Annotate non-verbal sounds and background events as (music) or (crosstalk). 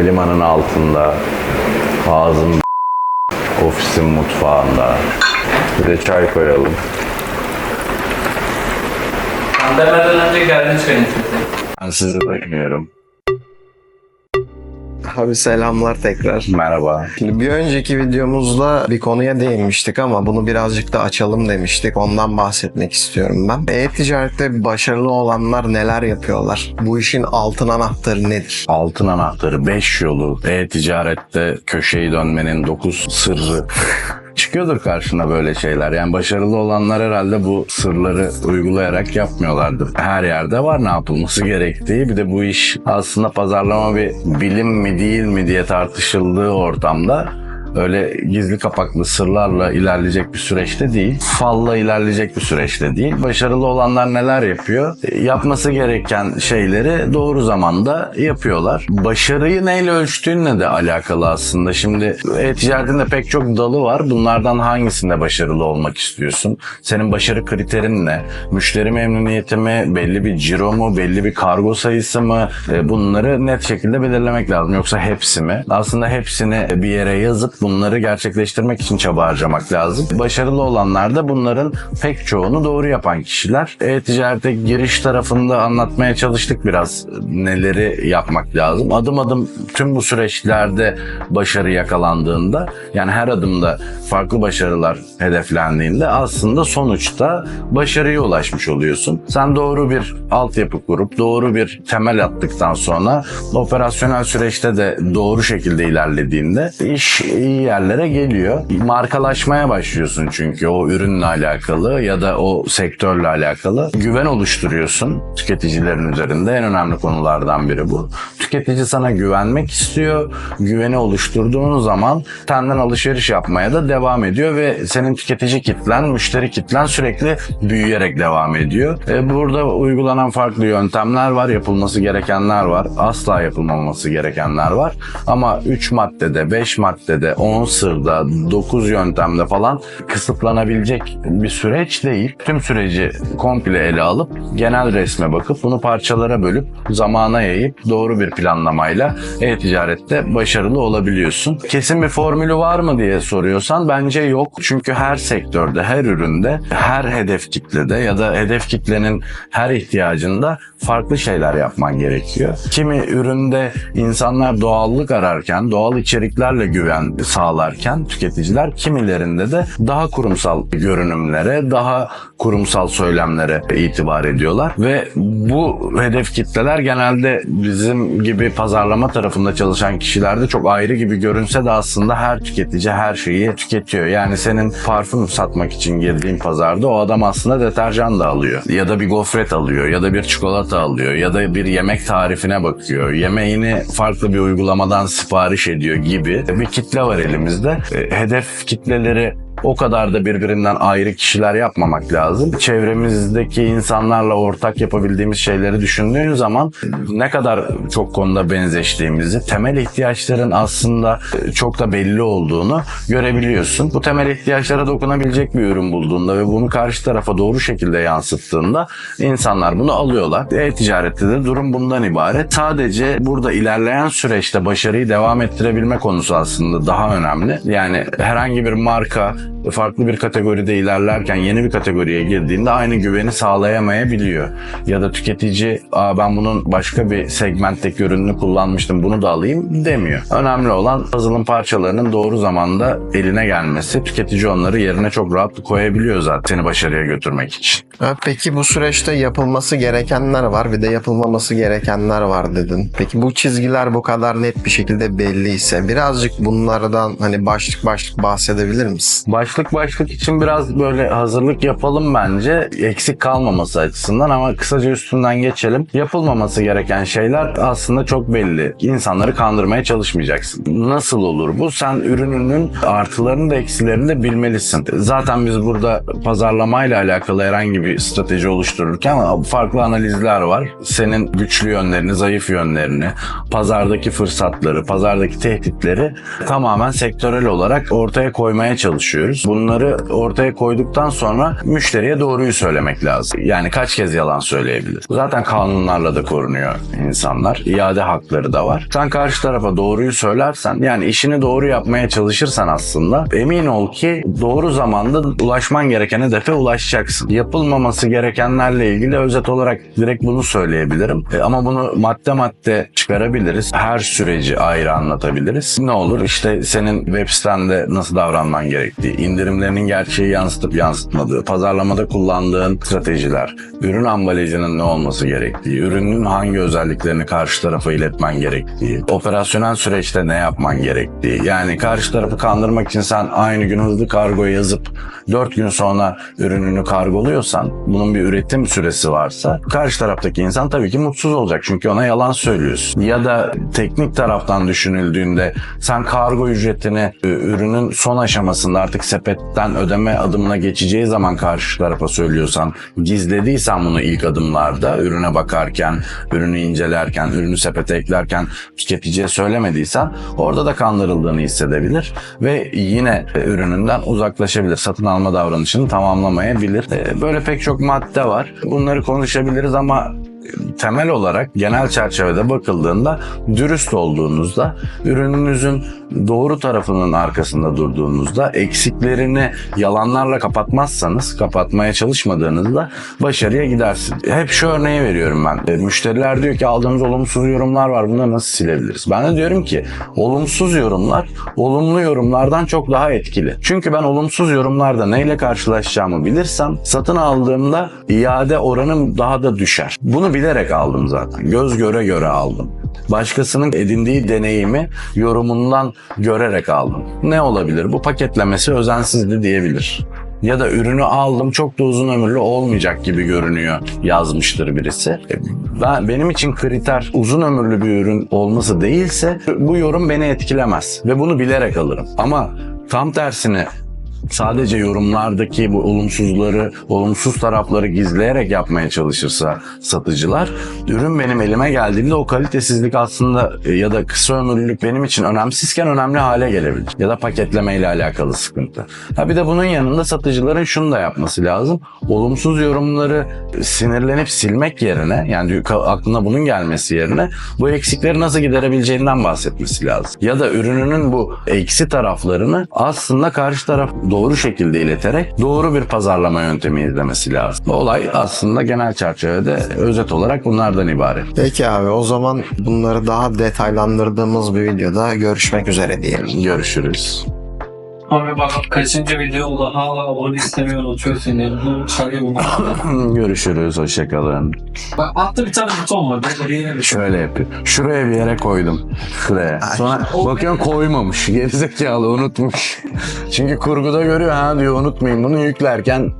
klimanın altında, ağzım (laughs) ofisin mutfağında. Bir de çay koyalım. Ben demeden önce geldi çayın sesi. Ben sizi bekliyorum. Abi selamlar tekrar. Merhaba. Şimdi bir önceki videomuzda bir konuya değinmiştik ama bunu birazcık da açalım demiştik. Ondan bahsetmek istiyorum ben. E-ticarette başarılı olanlar neler yapıyorlar? Bu işin altın anahtarı nedir? Altın anahtarı 5 yolu. E-ticarette köşeyi dönmenin 9 sırrı. Çıkıyordur karşına böyle şeyler. Yani başarılı olanlar herhalde bu sırları uygulayarak yapmıyorlardır. Her yerde var ne yapılması gerektiği. Bir de bu iş aslında pazarlama bir bilim mi değil mi diye tartışıldığı ortamda öyle gizli kapaklı sırlarla ilerleyecek bir süreçte değil. Falla ilerleyecek bir süreçte değil. Başarılı olanlar neler yapıyor? Yapması gereken şeyleri doğru zamanda yapıyorlar. Başarıyı neyle ölçtüğünle de alakalı aslında. Şimdi e-ticaretin pek çok dalı var. Bunlardan hangisinde başarılı olmak istiyorsun? Senin başarı kriterin ne? Müşteri memnuniyeti mi? Belli bir ciro mu? Belli bir kargo sayısı mı? E, Bunları net şekilde belirlemek lazım. Yoksa hepsi mi? Aslında hepsini bir yere yazıp bunları gerçekleştirmek için çaba harcamak lazım. Başarılı olanlar da bunların pek çoğunu doğru yapan kişiler. E-ticarete giriş tarafında anlatmaya çalıştık biraz neleri yapmak lazım. Adım adım tüm bu süreçlerde başarı yakalandığında yani her adımda farklı başarılar hedeflendiğinde aslında sonuçta başarıya ulaşmış oluyorsun. Sen doğru bir altyapı kurup doğru bir temel attıktan sonra operasyonel süreçte de doğru şekilde ilerlediğinde iş iyi yerlere geliyor. Markalaşmaya başlıyorsun çünkü o ürünle alakalı ya da o sektörle alakalı güven oluşturuyorsun tüketicilerin üzerinde. En önemli konulardan biri bu. Tüketici sana güvenmek istiyor. Güveni oluşturduğun zaman senden alışveriş yapmaya da devam ediyor ve senin tüketici kitlen, müşteri kitlen sürekli büyüyerek devam ediyor. E, burada uygulanan farklı yöntemler var, yapılması gerekenler var, asla yapılmaması gerekenler var. Ama 3 maddede, 5 maddede, 10 sırda, 9 yöntemde falan kısıtlanabilecek bir süreç değil. Tüm süreci komple ele alıp genel resme bakıp bunu parçalara bölüp zamana yayıp doğru bir planlamayla e-ticarette başarılı olabiliyorsun. Kesin bir formülü var mı diye soruyorsan bence yok. Çünkü her sektörde, her üründe, her hedef kitlede ya da hedef kitlenin her ihtiyacında farklı şeyler yapman gerekiyor. Kimi üründe insanlar doğallık ararken, doğal içeriklerle güven sağlarken tüketiciler kimilerinde de daha kurumsal görünümlere, daha kurumsal söylemlere itibar ediyorlar ve bu hedef kitleler genelde bizim gibi pazarlama tarafında çalışan kişilerde çok ayrı gibi görünse de aslında her tüketici her şeyi tüketiyor. Yani senin parfüm satmak için girdiğin pazarda o adam aslında deterjan da alıyor ya da bir gofret alıyor ya da bir çikolata alıyor ya da bir yemek tarifine bakıyor. Yemeğini farklı bir uygulamadan sipariş ediyor gibi bir kitle var elimizde. E, Hedef kitleleri o kadar da birbirinden ayrı kişiler yapmamak lazım. Çevremizdeki insanlarla ortak yapabildiğimiz şeyleri düşündüğün zaman ne kadar çok konuda benzeştiğimizi, temel ihtiyaçların aslında çok da belli olduğunu görebiliyorsun. Bu temel ihtiyaçlara dokunabilecek bir ürün bulduğunda ve bunu karşı tarafa doğru şekilde yansıttığında insanlar bunu alıyorlar. E-ticarette de durum bundan ibaret. Sadece burada ilerleyen süreçte başarıyı devam ettirebilme konusu aslında daha önemli. Yani herhangi bir marka farklı bir kategoride ilerlerken yeni bir kategoriye girdiğinde aynı güveni sağlayamayabiliyor. Ya da tüketici Aa, ben bunun başka bir segmentteki ürününü kullanmıştım bunu da alayım demiyor. Önemli olan puzzle'ın parçalarının doğru zamanda eline gelmesi. Tüketici onları yerine çok rahat koyabiliyor zaten seni başarıya götürmek için. Ha, Peki bu süreçte yapılması gerekenler var bir de yapılmaması gerekenler var dedin. Peki bu çizgiler bu kadar net bir şekilde belliyse birazcık bunlardan hani başlık başlık bahsedebilir misin? Başlık başlık için biraz böyle hazırlık yapalım bence. Eksik kalmaması açısından ama kısaca üstünden geçelim. Yapılmaması gereken şeyler aslında çok belli. İnsanları kandırmaya çalışmayacaksın. Nasıl olur bu? Sen ürününün artılarını da eksilerini de bilmelisin. Zaten biz burada pazarlamayla alakalı herhangi bir strateji oluştururken farklı analizler var. Senin güçlü yönlerini, zayıf yönlerini, pazardaki fırsatları, pazardaki tehditleri tamamen sektörel olarak ortaya koymaya çalışıyoruz. Söylüyoruz. Bunları ortaya koyduktan sonra müşteriye doğruyu söylemek lazım. Yani kaç kez yalan söyleyebilir? Zaten kanunlarla da korunuyor insanlar. İade hakları da var. Sen karşı tarafa doğruyu söylersen yani işini doğru yapmaya çalışırsan aslında emin ol ki doğru zamanda ulaşman gereken hedefe ulaşacaksın. Yapılmaması gerekenlerle ilgili özet olarak direkt bunu söyleyebilirim. E, ama bunu madde madde çıkarabiliriz. Her süreci ayrı anlatabiliriz. Ne olur işte senin web sitende nasıl davranman gerektiği, indirimlerinin gerçeği yansıtıp yansıtmadığı, pazarlamada kullandığın stratejiler, ürün ambalajının ne olması gerektiği, ürünün hangi özelliklerini karşı tarafa iletmen gerektiği, operasyonel süreçte ne yapman gerektiği. Yani karşı tarafı kandırmak için sen aynı gün hızlı kargo yazıp 4 gün sonra ürününü kargoluyorsan, bunun bir üretim süresi varsa karşı taraftaki insan tabii ki mutsuz olacak. Çünkü ona yalan söylüyorsun. Ya da teknik taraftan düşünüldüğünde sen kargo ücretini e, ürünün son aşamasında artık sepetten ödeme adımına geçeceği zaman karşı tarafa söylüyorsan, gizlediysen bunu ilk adımlarda ürüne bakarken, ürünü incelerken, ürünü sepete eklerken tüketiciye söylemediysen orada da kandırıldığını hissedebilir ve yine e, ürününden uzaklaşabilir. Satın alma davranışını tamamlamayabilir. E, Böyle pek çok madde var. Bunları konuşabiliriz ama temel olarak genel çerçevede bakıldığında dürüst olduğunuzda, ürününüzün doğru tarafının arkasında durduğunuzda, eksiklerini yalanlarla kapatmazsanız, kapatmaya çalışmadığınızda başarıya gidersin. Hep şu örneği veriyorum ben. E, Müşteriler diyor ki aldığımız olumsuz yorumlar var bunları nasıl silebiliriz? Ben de diyorum ki olumsuz yorumlar olumlu yorumlardan çok daha etkili. Çünkü ben olumsuz yorumlarda neyle karşılaşacağımı bilirsem satın aldığımda iade oranım daha da düşer. Bunu bilerek aldım zaten. Göz göre göre aldım. Başkasının edindiği deneyimi yorumundan görerek aldım. Ne olabilir? Bu paketlemesi özensizdi diyebilir. Ya da ürünü aldım çok da uzun ömürlü olmayacak gibi görünüyor yazmıştır birisi. E, Ben, benim için kriter uzun ömürlü bir ürün olması değilse bu yorum beni etkilemez ve bunu bilerek alırım. Ama tam tersine sadece yorumlardaki bu olumsuzları, olumsuz tarafları gizleyerek yapmaya çalışırsa satıcılar, ürün benim elime geldiğinde o kalitesizlik aslında e, ya da kısa ömürlülük benim için önemsizken önemli hale gelebilir. Ya da paketleme ile alakalı sıkıntı. Ha bir de bunun yanında satıcıların şunu da yapması lazım. Olumsuz yorumları sinirlenip silmek yerine yani aklına bunun gelmesi yerine bu eksikleri nasıl giderebileceğinden bahsetmesi lazım. Ya da ürününün bu eksi taraflarını aslında karşı taraf doğru şekilde ileterek doğru bir pazarlama yöntemi izlemesi lazım. Olay aslında genel çerçevede özet olarak bunlardan ibaret. Peki abi o zaman bunları daha detaylandırdığımız bir videoda görüşmek üzere diyelim. Görüşürüz. Abi bak kaçıncı video oldu hala abone istemiyor çok sinirli. Bu çarpı bu. (laughs) Görüşürüz. Hoşçakalın. Bak altta bir tane buton var. Ben bir Şöyle yapayım. Şuraya bir yere koydum. Şuraya. Sonra bakıyorum koymamış. (laughs) Gerizekalı unutmuş. (laughs) Çünkü kurguda görüyor ha diyor unutmayın bunu yüklerken